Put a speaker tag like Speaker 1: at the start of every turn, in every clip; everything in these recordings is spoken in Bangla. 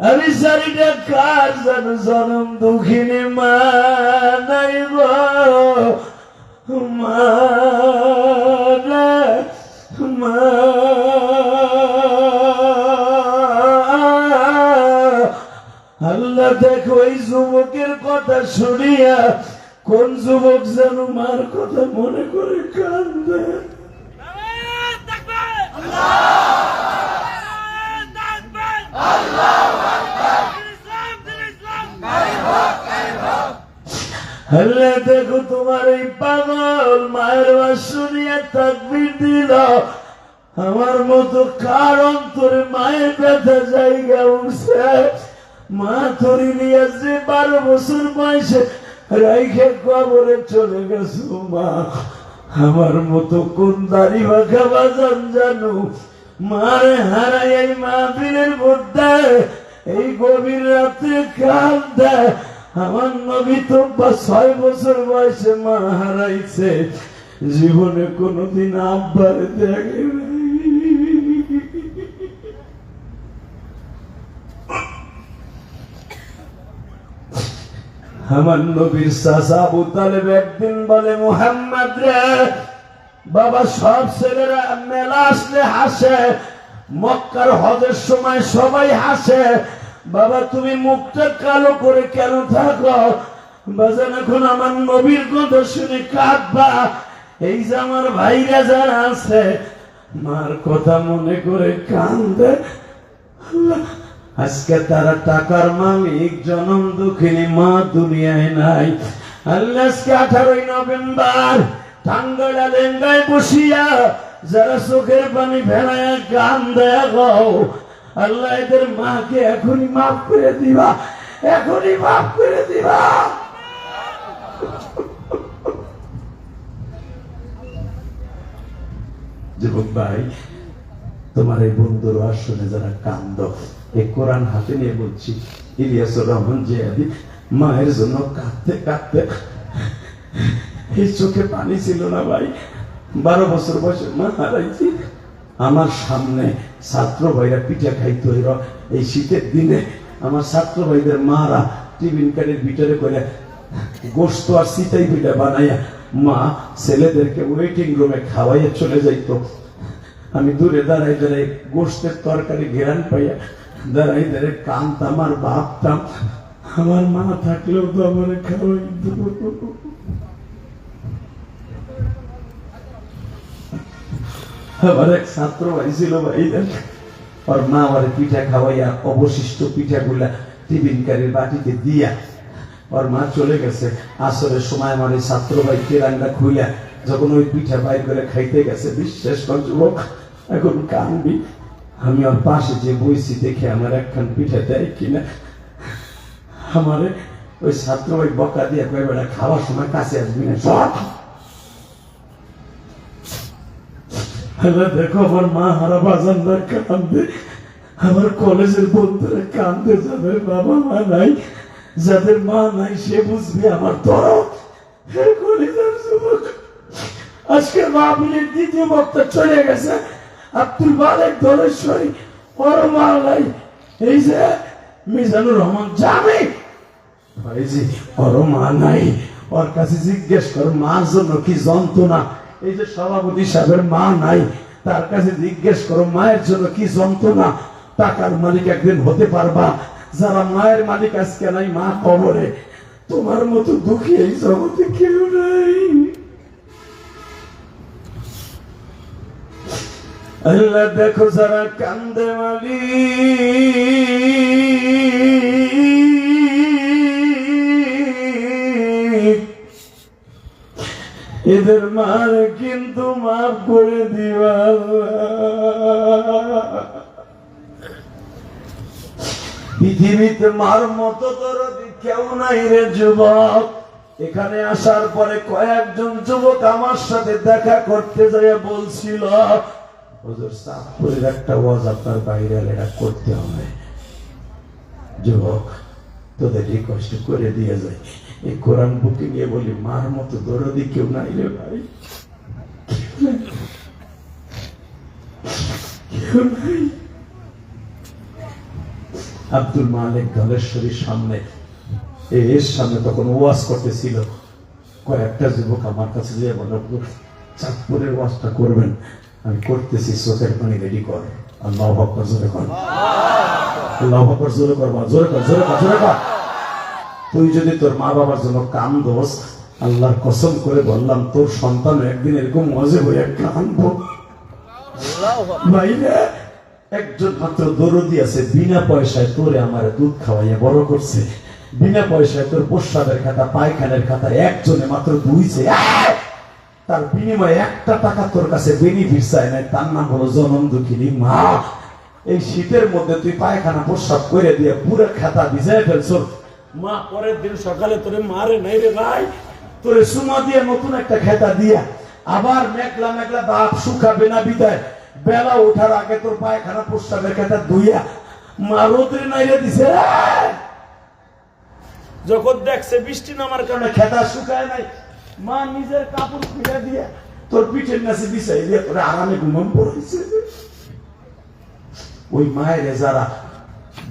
Speaker 1: আমি সারিটা কার জানো জনম দুঃখিনী মা নাই গো। মা আল্লাহ দেখো এই যুবকের কথা শুনিয়া কোন যুবক যেন মার কথা মনে করে কান্দে। আল্লাহ, দেখো তোমার এই পাগল মায়ের শুনিয়া তাকবির দিল। আমার মতো কার অন্তরে মায়ের ব্যথা জায়গা উঠছে? মা ধরি নিয়ে যে বারো বছর বয়সে রাইখে কবরে চলে গেছো, মা। আমার মতো কোন দাড়ি বাঁকা বাজান জানো? মারে হারাই এই মাহফিলের মধ্যে, এই গভীর রাতে রাত্রে কান্দে আমার নবী তো ছয় বছর বয়সে মা হারাইছে। জীবনে কোনোদিন আব্বার দেখে আমার নবীর চাচা আবু একদিন বলে, মুহাম্মদ রে, বাবা সব ছেলেরা মেলা আসলে হাসে। মক্কার হজের সময় সবাই হাসে। বাবা, তুমি মুখটা কালো করে কেন থাকো? বাজান, এখন আমার নবীর কথা শুনে কাঁদবা। এই যে আমার ভাইরা যারা আছে, মার কথা মনে করে কান্দে আজকে তারা টাকার মালিক, জনম দুঃখিনী, মা দুনিয়ায় নাই। আল্লাহ, আজকে আঠারোই নভেম্বর টাঙ্গালা লেঙ্গায় বসিয়া যারা চোখের পানি ভেড়ায় গান দেয় আল্লাহ এদের মাকে এখনই মাফ করে দিবা। এখনই মাফ করে দিবা। যুবক ভাই, তোমার এই বন্ধুর আসনে যারা কান্দ এই কোরআন হাতে নিয়ে বলছি, ইলিয়াসুর রহমান জিয়াদি, মায়ের জন্য কাঁদতে কাঁদতে, এই চোখে পানি ছিল না ভাই। বারো বছর বয়সে মা হারাইছি। আমার সামনে ছাত্র ভাইরা পিঠা খাইতে হইল। এই শীতের দিনে আমার ছাত্র ভাইদের মারা টিফিন কারের ভিতরে করে গোস্ত আর সিটাই পিঠা বানাইয়া মা ছেলেদেরকে ওয়েটিং রুমে খাওয়াইয়া চলে যাইতো। আমি দূরে দাঁড়াই দাঁড়াই গোস্তের তরকারি ঘেরান পাইয়া দাঁড়াই দাঁড়াই কানতাম আর ভাবতাম, আমার মা থাকলেও তো আমার খাওয়াইতো। আমার এক ছাত্র ভাই ছিল ভাই ওর মা আমার পিঠা খাওয়াইয়া অবশিষ্ট পিঠাগুলা টিফিন কারির বাটিতে দিয়া ওর মা চলে গেছে। আসরের সময় আমার এই ছাত্র ভাই কেরাঙ্গা খুইলা যখন ওই পিঠা বাইর করে খাইতে গেছে, বিশ্বাস কর যুবক, এখন কানবি আমি ওর পাশে যে বইছি দেখে আমার একখান পিঠা দেয় কিনা। আমারে ওই ছাত্র ভাই বকা দিয়ে কয়ে, বেড়া, খাওয়ার সময় কাছে আসবি না আল্লাহ দেখো, আমার মা হারা বাজানরা কান্দে। আমার কলেজের বন্ধুরা কান্দে, যাদের বাবা মা নাই, যাদের মা নাই, সে বুঝবে আমার যুবক, আজকে মাহফিলের দ্বিতীয় বক্তা চলে গেছে। আব্দুল মালিক দলেশ্বরী ওর মা নাই। এই যে মিজানুর রহমান ভাইজি, ওর মা নাই। ওর কাছে জিজ্ঞেস কর, মার জন্য কি যন্ত্রণা? এই যে সভাপতি সাহেবের মা নাই, তার কাছে জিজ্ঞেস করো, মায়ের জন্য কি যন্ত্রণা? টাকার মালিক একদিন হতে পারবা। যারা মায়ের মালিক আজকে নাই, মা কবরে। তোমার মতো দুঃখী এই জগতে কেউ নাই। দেখো যারা কান্দে মালিক। এদের মার কিন্তু মাফ করে দিবা। পৃথিবীতে মার মতো তোর কেউ নাই রে যুবক। এখানে আসার পরে কয়েকজন যুবক আমার সাথে দেখা করতে যায় বলছিল একটা ওয়াজ আপনার বাইরে এটা করতে হবে। যুবক, তোদের রিকোয়েস্ট করে দিয়ে যায় এই কোরআন বুকে নিয়ে বলি, মার মতো দরদি কেউ নাই রে ভাই। আব্দুল মালিক ধলেশ্বরীর সামনে এর সামনে তখন ওয়াজ করতেছিল। কয়েকটা যুবক আমার কাছে যে বলল চাঁদপুরের ওয়াজটা করবেন। আমি করতেছি চোখের পানি রেডি কর। আল্লাহ আকবর, জোরে কর। আল্লাহ আকবর, জোরে কর জোরে কর জোরে কর জোরে কর। তুই যদি তোর মা বাবার জন্য কান দোস আল্লাহর কসম করে বললাম, তোর সন্তান একদিন এরকম মজে হয়ে কানবো একজন মাত্র দরদি আছে, বিনা পয়সায় তোরে আমার দুধ খাওয়াইয়া বড় করছে। বিনা পয়সায় তোর প্রস্রাবের খাতা, পায়খানের খাতা, একজনে মাত্র দুইছে। তার বিনিময়ে একটা টাকা তোর কাছে বেনিফিট চায় নাই, তার নাম হলো জনম দুঃখিনী মা। এই শীতের মধ্যে তুই পায়খানা প্রস্রাব করে দিয়ে পুরো খাতা ভিজাই ফেলছ মা, পরের দিন সকালে তোরে মারে নাই রে ভাই। তোরে সুমা দিয়ে নতুন একটা খেতা দিয়া আবার মেঘলা মেঘলা বাপ শুকাবে না বিদায়। বেলা ওঠার আগে তোর পায়খানা প্রস্রাবের খেতা দিছে যখন দেখছে বৃষ্টি নামার কারণে খেতা শুকায় নাই, মা নিজের কাপড় খুলে দিয়ে তোর পিঠের নাচে বিছাই দিয়ে তোরে আরামে পড়েছে ওই মায়ের যারা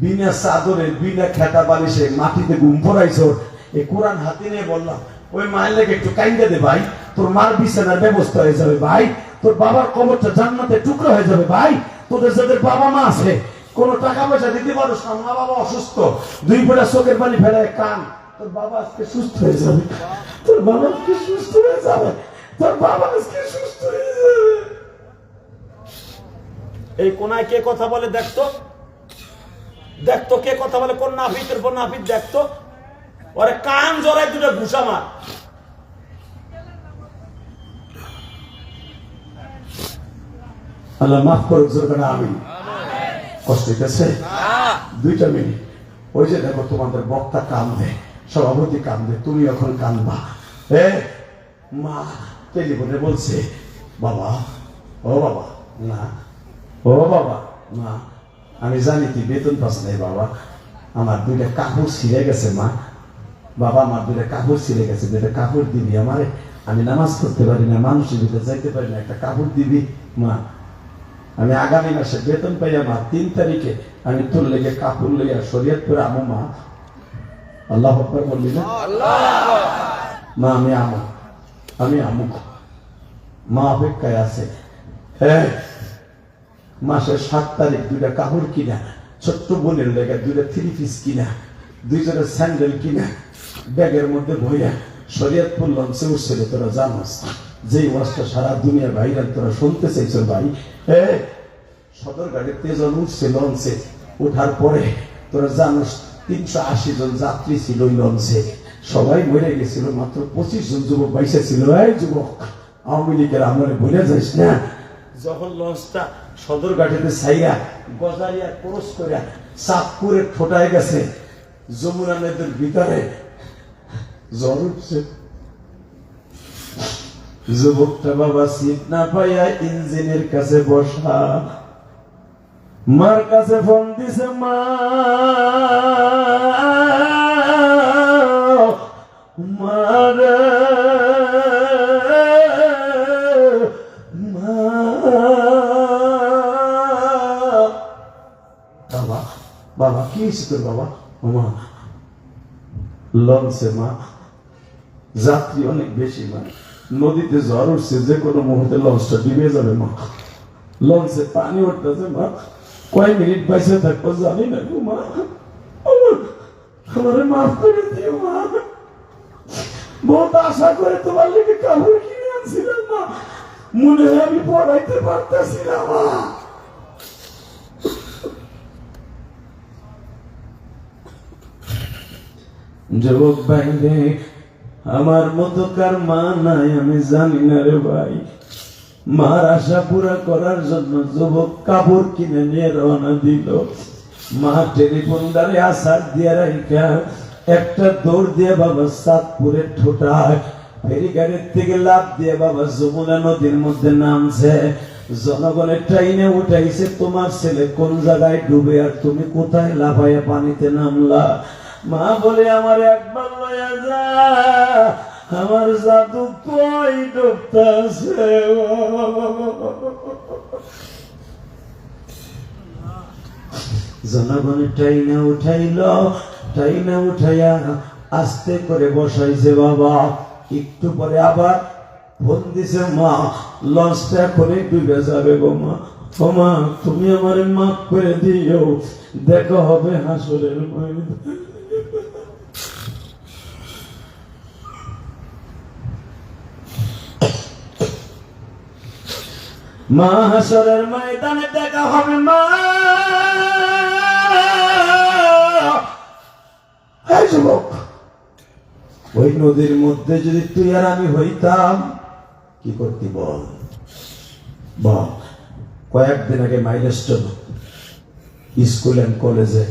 Speaker 1: বিনা চাদরে, বিনা খেতা বালিশে মাটিতে ঘুম পড়াইছ এই কোরআন হাতে নিয়ে বললাম, ওই মায়ের লেগে একটু কাইন্দে দে ভাই। তোর মার বিছানার ব্যবস্থা হয়ে যাবে ভাই। তোর বাবার কবরটা জান্নাতে টুকরো হয়ে যাবে ভাই। তোদের যাদের বাবা মা আছে, কোন টাকা পয়সা দিতে পারো না। মা বাবা অসুস্থ। দুই ফোঁটা চোখের পানি ফেলায় কান। তোর বাবা আজকে সুস্থ হয়ে যাবে। তোর বাবা আজকে সুস্থ হয়ে যাবে। তোর বাবা আজকে সুস্থ হয়ে যাবে। এই কোনায় কে কথা বলে দেখতো? দেখতো কে কথা বলে, কোন নাফিতের পর নাফিত দেখতো? ওরে কান জড়াই দুটো ঘুষা মার। আল্লাহ মাফ করুক জোরকানা আমি কষ্ট হইতেছে? দুইটা মিনিট। ওই যে দেখো, তোমাদের বক্তা কান্দে, সভাপতি কান্দে, তুমি এখন কান্দবা। এ, মা, টেলিফোনে বলছে, বাবা, ও বাবা, না, ও বাবা, না। আমি জানি তুই বেতন পাস নাই বাবা। আমার দুইটা কাপড় ছিঁড়ে গেছে, মা। বাবা, আমার দুইটা কাপড় ছিঁড়ে গেছে, দুইটা কাপড় দিবি আমারে। আমি নামাজ পড়তে পারি না, মানুষের ভিতরে যাইতে পারি না, একটা কাপড় দিবি, মা। আমি আগামী মাসে বেতন পাই আমার তিন তারিখে আমি তোর লেগে কাপড় লেগে শরীয়তপুর আমো, মা। আল্লাহ বললি না? মা, আমি আমো। আমি আমুক। মা অপেক্ষায় আছে। হ্যাঁ মাসের সাত তারিখ দুইটা কাপড় কিনা, ছোট্ট বোনের লেগে দুইটা থ্রি পিস কিনা দুই জোড়া স্যান্ডেল কিনা, ব্যাগের মধ্যে ভইয়া শরীয়তপুর লঞ্চে উঠছিল তোরা জানোস, যেই ওয়াজটা সারা দুনিয়ার ভাইরাল তোরা শুনতে চাইছ ভাই, এ, সদর গাড়ির তেজন উঠছে লঞ্চে, ওঠার পরে তোরা জানোস, তিনশো আশি জন যাত্রী ছিল ওই লঞ্চে, সবাই মরে গেছিল, মাত্র পঁচিশ জন যুবক বাইসে ছিল, এই যুবক, আওয়ামী লীগের আমলে ভুলে যাইস না। যখন লঞ্চটা সদর ঘাটিতে ছাইয়া গজারিয়া ক্রস করে চাঁদপুরে ঠোঁটায় গেছে। যমুনা নদীর ভিতরে জ্বর উঠছে। যুবকটা বাবা সিট না পাইয়া ইঞ্জিনের কাছে বসা। মার কাছে ফোন দিছে, মা! হয়েছে তোর বাবা মা লঞ্চে মা যাত্রী অনেক বেশি মা নদীতে জ্বর উঠছে যে কোনো মুহূর্তে লঞ্চটা ডুবে যাবে মা লঞ্চে পানি উঠতেছে মা কয় মিনিট বাইসে থাকব জানি না গো মা আমার মাফ করে দিও মা বহুত আশা করে তোমার লেগে কাপড় কিনে আনছিলাম মা মনে হয় আমি পড়াইতে পারতেছিলাম মা যুবক ভাই রে, আমার মতো কার মা নাই আমি জানি না রে ভাই। মার আশা পুরা করার জন্য যুবক কাপড় কিনে নিয়ে রওনা দিল। মা টেলিফোন দ্বারে আসার দিয়ে রাইখা, একটা দৌড় দিয়ে বাবা সাতপুরে ঠোঁটায়। ফেরি গাড়ির থেকে লাভ দিয়ে বাবা যমুনা নদীর মধ্যে নামছে। জনগণের ট্রেনে উঠাইছে তোমার ছেলে কোন জায়গায় ডুবে আর তুমি কোথায় লাফাইয়া পানিতে নামলা? মা বলে, আমার একবার লয়া যা, আমার জাদু কই ডুবতাছে জনগণের টাইনা উঠাইল, টাইনা উঠাইয়া আস্তে করে বসাইছে, বাবা, একটু পরে আবার ফোন দিছে মা, লঞ্চটা এখনই ডুবে যাবে গো মা। ও মা, তুমি আমার মাফ করে দিও, দেখা হবে হাসরের ময়দানে। মা হাসরের ময়দানে দেখা হবে মা। যুবক, ওই নদীর মধ্যে যদি তুই আর আমি হইতাম, কি করতি বল? বল, কয়েকদিন আগে মাইলেস্টন স্কুল এন্ড কলেজে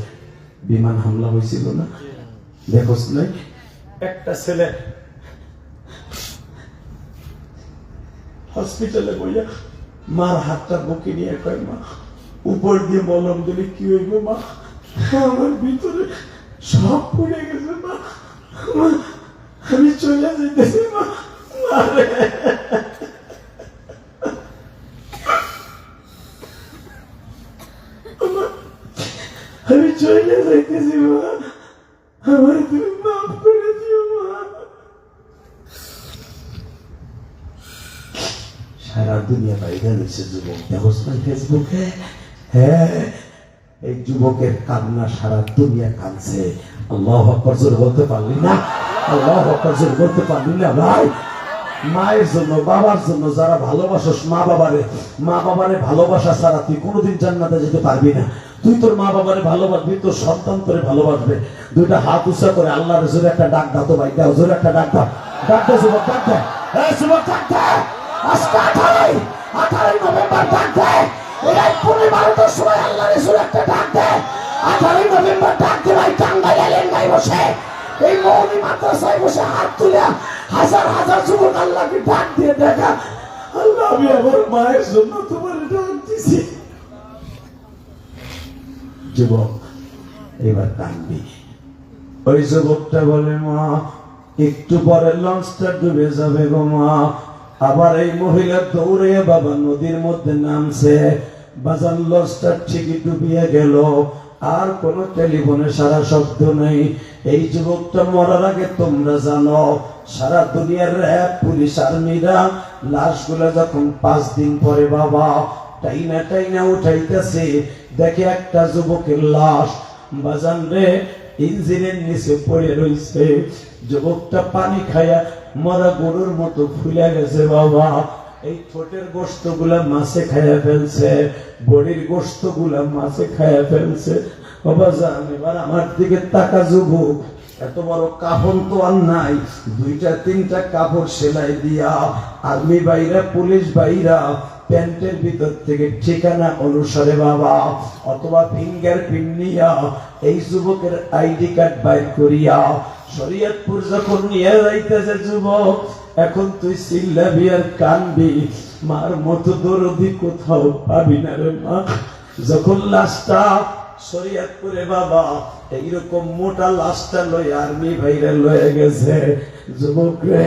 Speaker 1: বিমান হামলা হয়েছিল না? দেখোস নাই? একটা ছেলে হসপিটালে বইয়া মার হাতটা বুকে নিয়ে কয়, মা, উপর দিয়ে মলম দিলে কি হইব, মা? আমার ভিতরে সব পড়ে গেছে, মা। আমি চলে যাইতেছি, মা। আমি চলে যাইতেছি, মা। আমার মাফ করে দিও মা সারা দুনিয়া বাইরে রয়েছে যুবক। দেখোস ফেসবুকে হ্যাঁ এই যুবকের কান্না সারা দুনিয়া কাঁদছে। আল্লাহ অকর্জর বলতে পারলি না? আল্লাহ অকর্জর বলতে পারলি না ভাই? মায়ের জন্য, বাবার জন্য যারা মা বাবারে মা বাবারে ভালোবাসা ছাড়া তুই কোনোদিন জান্নাতে যেতে পারবি না। তুই তোর মা বাবারে ভালোবাসবি, তোর সন্তান তোরে ভালোবাসবে। দুইটা হাত উঁচা করে আল্লাহর জোরে একটা ডাক দাও তো ভাই, দাও, জোরে একটা ডাক দাও। ডাক দাও, যুবক, ডাক দাও। যুবক, ডাক দাও। আজকে আঠারোই আঠারোই নভেম্বর ডাক দেয়। বারোটার সময় আল্লাহ একটা ডাক দেয়। আঠারোই নভেম্বর ডাক দেয় ভাই এলেঙ্গাই বসে। এই মাদ্রাসায় বসে হাত তুলে হাজার হাজার যুবক আল্লাহকে ডাক দিয়ে দেখা। আল্লাহ, আমি আমার মায়ের জন্য তোমার ডাক দিছি। যুবক, এবার কানবি ওই যুবকটা বলে, মা, একটু পরে লঞ্চটা ডুবে যাবে গো মা। আবার এই মহিলা দৌড়ে বাবা নদীর মধ্যে নামছে। বাজার লঞ্চটা ঠিকই ডুবিয়ে গেল। আর কোন টেলিফোনে সারা শব্দ নেই। এই যুবকটা মরার আগে তোমরা জানো, সারা দুনিয়ার র্যাব, পুলিশ, আর্মিরা লাশগুলা যখন পাঁচ দিন পরে বাবা টাইনা টাইনা উঠাইতেছে, দেখে একটা যুবকের লাশ। বাজান রে, ইঞ্জিনের নিচে পড়ে রইছে। যুবকটা পানি খায়া মরা গরুর মতো ফুলে গেছে বাবা। এই ঠোঁটের গোস্তগুলা মাছে খায়া ফেলছে, বডির গোস্তগুলা মাছে খায়া ফেলছে। বাবা, জান, এবার আমার দিকে তাকা যুবক। এত বড় কাপড় তো আর নাই, দুইটা, তিনটা কাপড় সেলাই দিয়া আর্মি বাইরা, পুলিশ বাইরা, প্যান্টের ভিতর থেকে ঠিকানা অনুসারে বাবা, অথবা ফিঙ্গার প্রিন্ট নিয়া এই যুবকের আইডি কার্ড বাইর করিয়া শরীয়তপুর যখন নিয়ে যাইতেছে যুবক, এখন তুই চিল্লাবি আর কানবি। মার মতো দরদি কোথাও পাবি না রে মা। যখন লাশটা শরীয়তপুরে বাবা, এইরকম মোটা লাশটা লই আর্মি ভাইরা লয়ে গেছে। যুবক রে,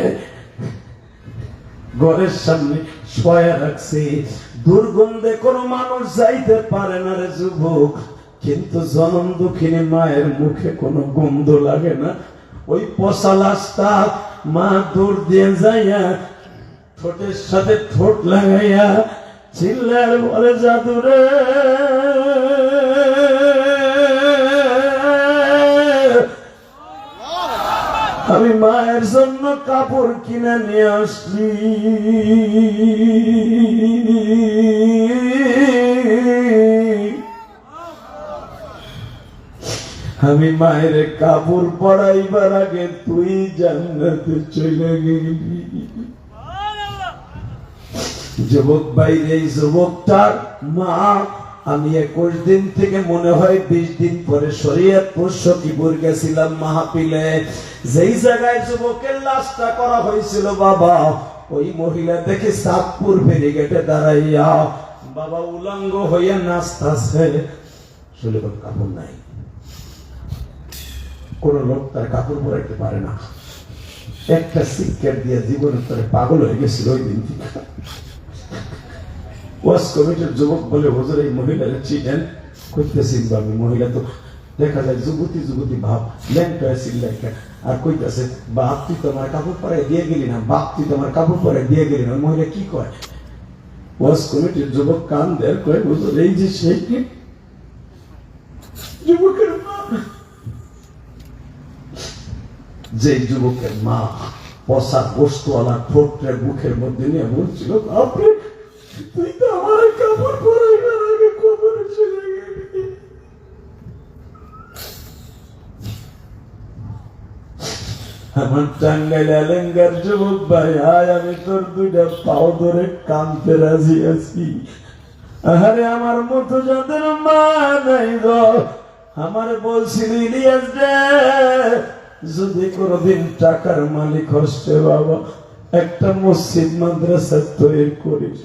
Speaker 1: ঘরের সামনে শোয়া রাখছি। দুর্গন্ধে কোনো মানুষ যাইতে পারে না রে যুবক। কিন্তু জনম দুঃখিনী মায়ের মুখে কোনো গন্ধ লাগে না। ওই পচা লাশটা মা দূর দিয়ে যাইয়া ঠোঁটের সাথে ঠোঁট লাগাইয়া চিল্লার বলে, জাদুরে, আমি মায়ের জন্য কাপড় কিনে নিয়ে আসছি। আমি মায়ের কাপড় পড়াইবার আগে তুই জান্নাতে চলে গেলি। যুবক বাইরে এই যুবকটার মা, আমি একুশ দিন থেকে মনে হয় বিশ দিন পরে শরীয়তপুর সখীপুর গেছিলাম মাহাপিলে যেই জায়গায় যুবকের লাশটা করা হয়েছিল, বাবা, ওই মহিলা দেখে সাতপুর ফেরিগেটে দাঁড়াইয়া বাবা উলঙ্গ হইয়া নাচতাছে। কোনো কাপড় নাই। কোন লোক তার কাপড় পরাইতে পারে না। একটা সিক্কেট দিয়ে জীবনের তারে পাগল হয়ে গেছিল ওই দিন ওয়াস কমিটির যুবক বলে, হুজুর, এই মহিলার মহিলা তো দেখা যায় যুবতী যুবতী ভাব, ল্যাংটা আর কইতেছে, বাপ, তুই তোমার কাপড় পরে দিয়ে গেলি না? বাপ, তুই তোমার কাপড় পরে দিয়ে গেলি না? মহিলা কি কয়? ওয়াস কমিটির যুবক কান দেয় কয় হুজুর, এই যে সেই যুবকের মা যে যুবকের মা পশা বস্তুওয়ালা ঠোঁটে মুখের মধ্যে নিয়ে বলছিল, বাপরে, তুই তো আমার কাপড় আমার টাঙ্গাইল এলেঙ্গার যুবক ভাই, আয়, আমি তোর দুইটা পাও ধরে কানতে রাজি আছি। আরে আমার মতো যাদের মা নাই আমার বলছিল, ইলিয়াস রে যদি কোনদিন টাকার মালিক হচ্ছে বাবা একটা মসজিদ মাদ্রাসা তৈরি করিস।